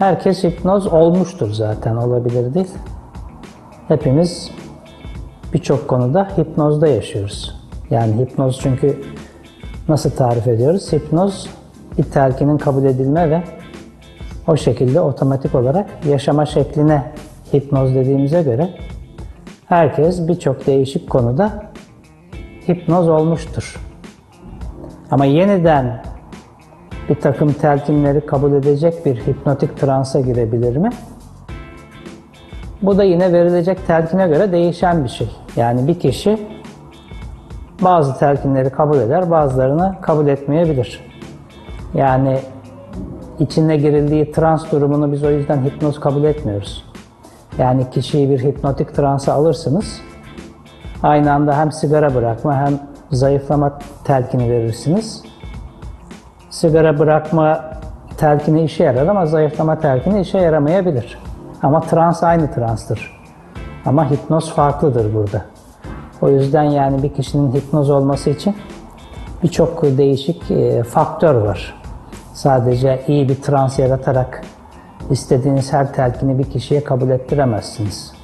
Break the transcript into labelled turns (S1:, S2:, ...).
S1: Herkes hipnoz olmuştur zaten, olabilir değil. Hepimiz birçok konuda hipnozda yaşıyoruz. Yani hipnoz çünkü nasıl tarif ediyoruz? Hipnoz bir telkinin kabul edilme ve o şekilde otomatik olarak yaşama şekline hipnoz dediğimize göre herkes birçok değişik konuda hipnoz olmuştur. Ama yeniden bir takım telkinleri kabul edecek bir hipnotik transa girebilir mi? Bu da yine verilecek telkine göre değişen bir şey. Yani bir kişi bazı telkinleri kabul eder, bazılarını kabul etmeyebilir. Yani içine girildiği trans durumunu biz o yüzden hipnoz kabul etmiyoruz. Yani kişiyi bir hipnotik transa alırsınız. Aynı anda hem sigara bırakma hem zayıflama telkini verirsiniz. Sigara bırakma telkini işe yarar ama zayıflama telkini işe yaramayabilir. Ama trans aynı transtır. Ama hipnoz farklıdır burada. O yüzden yani bir kişinin hipnoz olması için birçok değişik e, faktör var. Sadece iyi bir trans yaratarak istediğiniz her telkini bir kişiye kabul ettiremezsiniz.